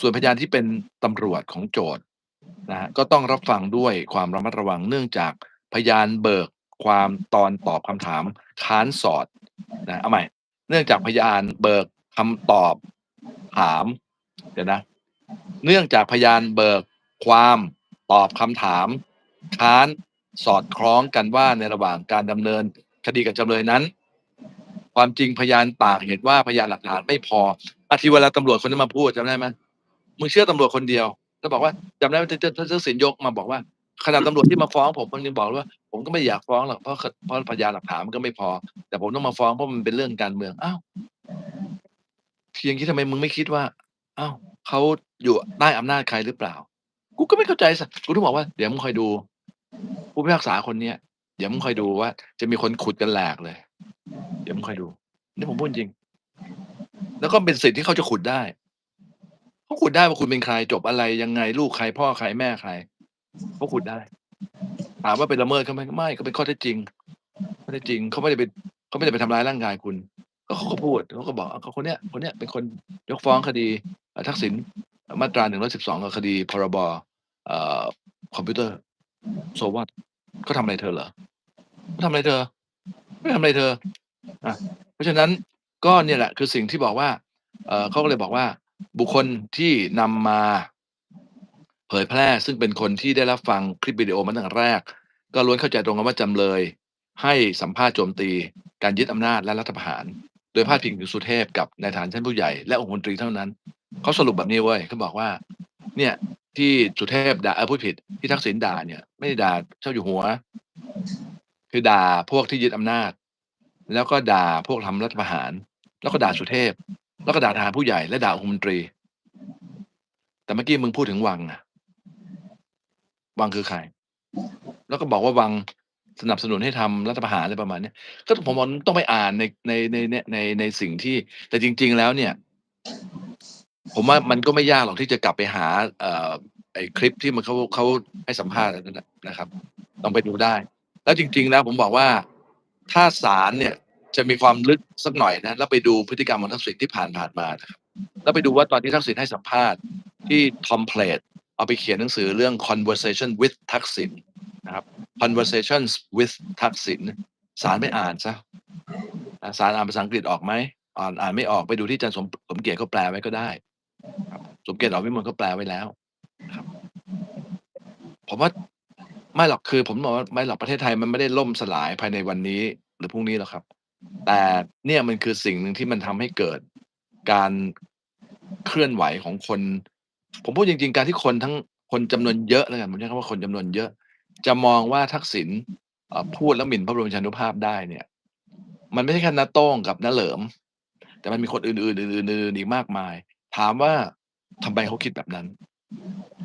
ส่วนพยานที่เป็นตำรวจของโจทก์นะฮะก็ต้องรับฟังด้วยความระมัดระวังเนื่องจากพยานเบิกความตอนตอบคำถามค้านสอดนะเอาใหม่ เนื่องจากพยานเบิกคำตอบถามเดี๋ยวนะ เนื่องจากพยานเบิกความตอบคำถาม ค้านสอดคล้องกันว่าในระหว่างการดำเนินคดีกับจำเลยนั้น ความจริงพยานต่างเห็นว่าพยานหลักฐานไม่พออาทิเวลาตำรวจคนนั้นมาพูดจำได้ไหม มึงเชื่อตำรวจคนเดียวแล้วบอกว่าจำได้ไหมที่ที่ที่สินยกมาบอกว่าขนาดตำรวจที่มาฟ้องผมมันยังบอกเลยว่า ผมก็ไม่อยากฟ้องหรอกเพราะเพราะพยานหลักฐานมันก็ไม่พอ แต่ผมต้องมาฟ้องเพราะมันเป็นเรื่องการเมืองอ้าวทียงนี้ทำไมมึงไม่คิดว่าอ้าวเขาอยู่ใต้อำนาจใครหรือเปล่า กูก็ไม่เข้าใจสักกูต้องบอกว่าเดี๋ยวมึงคอยดู ผู้พิพากษาคนเนี้ยเดี๋ยวมึงคอยดูว่า จะมีคนขุดกันแหลกเลย เดี๋ยวมึงคอยดู นี่ผมพูดจริง แล้วก็เป็นสิทธิ์ที่เขาจะขุดได้ เขาขุดได้ว่าคุณเป็นใครจบอะไรยังไงลูกใครพ่อใครแม่ใครเขาขุดได้ ถามว่าเป็นละเมิดเขาไหมไม่ก็เป็นข้อเท็จจริงข้อเท็จจริงเขาไม่ได้ไปเขาไม่ได้ไปทำร้ายร่างกายคุณ ก็เขาก็พูดเขาก็บอกเขาคนเนี้ยคนเนี้ยเป็นคนยกฟ้องคดีทักษิณมาตราหนึ่งร้อยสิบสองกับคดีพรบอคอมพิวเตอร์โซวัตเขาทำอะไรเธอเหรอเขาทำอะไรเธอ ไม่ทำอะไรเธออะเพราะฉะนั้นก็เนี่ยแหละคือสิ่งที่บอกว่า เออเขาก็เลยบอกว่า บุคคลที่นำมาเผยแพร่ ซึ่งเป็นคนที่ได้รับฟังคลิปวิดีโอมาตั้งแต่แรก ก็ล้วนเข้าใจตรงกันว่าจำเลย ให้สัมภาษณ์โจมตี การยึดอำนาจและรัฐประหาร โดยพาดพิงถึงสุเทพกับนายทหารชั้นผู้ใหญ่และองค์มนตรีเท่านั้นเขาสรุปแบบนี้เว้ยเขาบอกว่า เนี่ยที่สุเทพด่าเออพูดผิดที่ทักษิณด่าเนี่ยไม่ได้ด่าเจ้าอยู่หัว คือด่าพวกที่ยึดอำนาจ แล้วก็ด่าพวกทำรัฐประหาร แล้วก็ด่าสุเทพ แล้วก็ด่าทหารผู้ใหญ่และด่าองคมนตรี แต่เมื่อกี้มึงพูดถึงวังอะวังคือใคร แล้วก็บอกว่าวังสนับสนุนให้ทำรัฐประหารอะไรประมาณนี้ก็ผมว่าต้องไปอ่านในในในในในในสิ่งที่ แต่จริง ๆ แล้วเนี่ย ผมว่ามันก็ไม่ยากหรอกที่จะกลับไปหา เอ่อไอ้คลิปที่มันเขาเขาให้สัมภาษณ์อันะนะครับลองไปดูได้ แล้วจริง ๆ แล้วผมบอกว่าถ้าศาลเนี่ย จะมีความลึกสักหน่อยนะแล้วไปดูพฤติกรรมของทักษิณที่ผ่านผ่านมานะครับแล้วไปดูว่าตอนที่ทักษิณให้สัมภาษณ์ที่ทอมเพลตเอาไปเขียนหนังสือเรื่อง conversation with ทักษิณนะครับ conversations with ทักษิณศาลไปอ่านซะอ่าศาลอ่านภาษาอังกฤษออกไหมอ่านอ่านไม่ออกไปดูที่อาจารย์สมสมเกียรติเขาแปลไว้ก็ได้สมเกียรติออกวิมลเขาแปลไว้แล้วครับ ผมว่าไม่หรอกคือ ผมบอกว่าไม่หรอกประเทศไทยมันไม่ได้ล่มสลายภายในวันนี้ หรือพรุ่งนี้หรอกครับ แต่เนี่ยมันคือสิ่งหนึ่งที่มันทำให้เกิดการเคลื่อนไหวของคน ผมพูดจริง ๆ การที่คนทั้งคนจำนวนเยอะแล้วกันผมใช้คำว่าคนจำนวนเยอะ จะมองว่าทักษิณพูดแล้วหมิ่นพระบรมชานุภาพได้เนี่ย มันไม่ใช่แค่น้าโต้งกับน้าเหลิม แต่มันมีคนอื่นๆอื่นๆอื่นๆอีกมากมาย ถามว่าทำไมเขาคิดแบบนั้น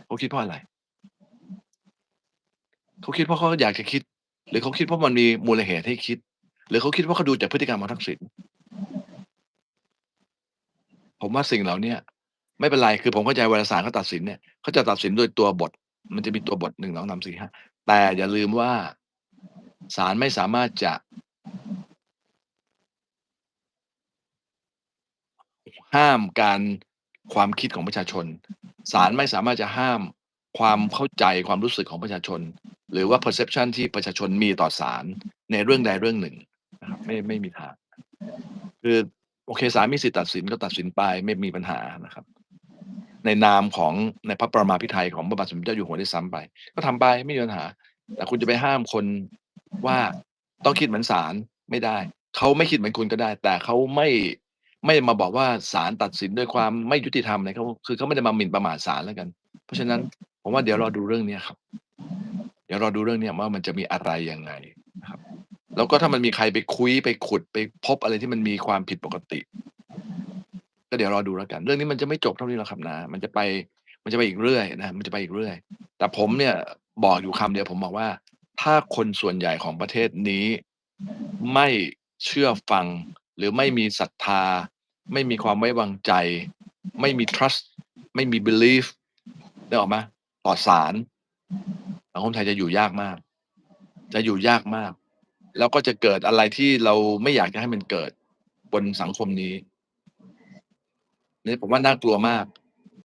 เขาคิดเพราะอะไรเขาคิดเพราะเขาอยากจะคิด หรือเขาคิดเพราะมันมีมูลเหตุให้คิด รือเขาคิดว่าเขาดูจากพฤติกรรมของทักษิณผมว่าสิ่งเหล่านี้ไม่เป็นไรคือผมเข้าใจวลาศาลเขาตัดสินเนี่ยเขาจะตัดสินโดยตัวบท มันจะมีตัวบท1 2 3 4 5แต่อย่าลืมว่าศาลไม่สามารถจะ ห้ามการความคิดของประชาชนศาลไม่สามารถจะห้ามความเข้าใจความรู้สึกของประชาชน หรือว่า perception ที่ประชาชนมีต่อศาลในเรื่องใดเรื่องหนึ่ง นะครับไม่ไม่มีทาง คือโอเคศาลมีสิทธิ์ตัดสินก็ตัดสินไปไม่มีปัญหานะครับ ในนามของในพระประมาภิไธยของพระบาทสมเด็จเจ้าอยู่หัวได้ซ้ำไป ก็ทำไปไม่มีปัญหา แต่คุณจะไปห้ามคนว่าต้องคิดเหมือนศาลไม่ได้ เขาไม่คิดเหมือนคุณก็ได้ แต่เขาไม่ไม่มาบอกว่าศาลตัดสินด้วยความไม่ยุติธรรมอะเขาคือเขาไม่ได้มาหมิ่นประมาทศาลแล้วกัน เพราะฉะนั้นผมว่าเดี๋ยวรอดูเรื่องเนี้ครับ เดี๋ยวรอดูเรื่องเนี้ว่ามันจะมีอะไรยังไงนะครับ แล้วก็ถ้ามันมีใครไปคุยไปขุดไปพบอะไรที่มันมีความผิดปกติ ก็เดี๋ยวรอดูแล้วกัน เรื่องนี้มันจะไม่จบเท่านี้หรอกครับนะ มันจะไปมันจะไปอีกเรื่อยนะ มันจะไปอีกเรื่อย แต่ผมเนี่ยบอกอยู่คำเดียวผมบอกว่า ถ้าคนส่วนใหญ่ของประเทศนี้ไม่เชื่อฟัง หรือไม่มีศรัทธา ไม่มีความไว้วางใจ ไม่มี trust ไม่มี belief นึกออกไหมต่อศาลสังคมไทยจะอยู่ยากมาก จะอยู่ยากมาก แล้วก็จะเกิดอะไรที่เราไม่อยากจะให้มันเกิดบนสังคมนี้นี่ผมว่าน่ากลัวมาก